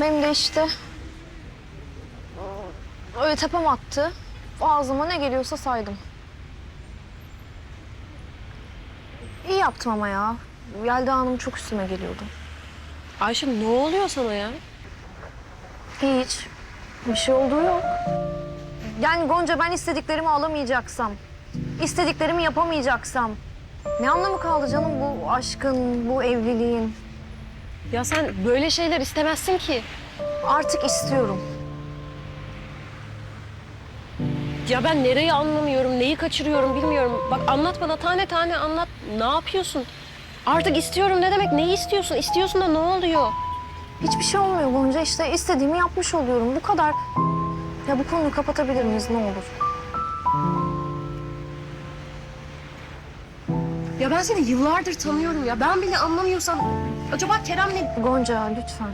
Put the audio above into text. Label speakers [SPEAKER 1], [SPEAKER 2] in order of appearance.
[SPEAKER 1] Benim de işte öyle tepem attı. Ağzıma ne geliyorsa saydım. İyi yaptım ama ya. Yelda Hanım çok üstüme geliyordu.
[SPEAKER 2] Ayşe ne oluyor sana ya?
[SPEAKER 1] Hiç. Bir şey olduğu yok. Yani Gonca ben istediklerimi alamayacaksam, istediklerimi yapamayacaksam ne anlamı kaldı canım bu aşkın, bu evliliğin?
[SPEAKER 2] Ya sen böyle şeyler istemezsin ki.
[SPEAKER 1] Artık istiyorum.
[SPEAKER 2] Ya ben nereyi anlamıyorum, neyi kaçırıyorum bilmiyorum. Bak anlat bana tane tane anlat. Ne yapıyorsun? Artık istiyorum ne demek? Neyi istiyorsun? İstiyorsun da ne oluyor?
[SPEAKER 1] Hiçbir şey olmuyor Gonca işte istediğimi yapmış oluyorum. Bu kadar. Ya bu konuyu kapatabilir miyiz ne olur?
[SPEAKER 2] Ya ben seni yıllardır tanıyorum ya. Ben bile anlamıyorsam acaba Kerem'le
[SPEAKER 1] Gonca lütfen.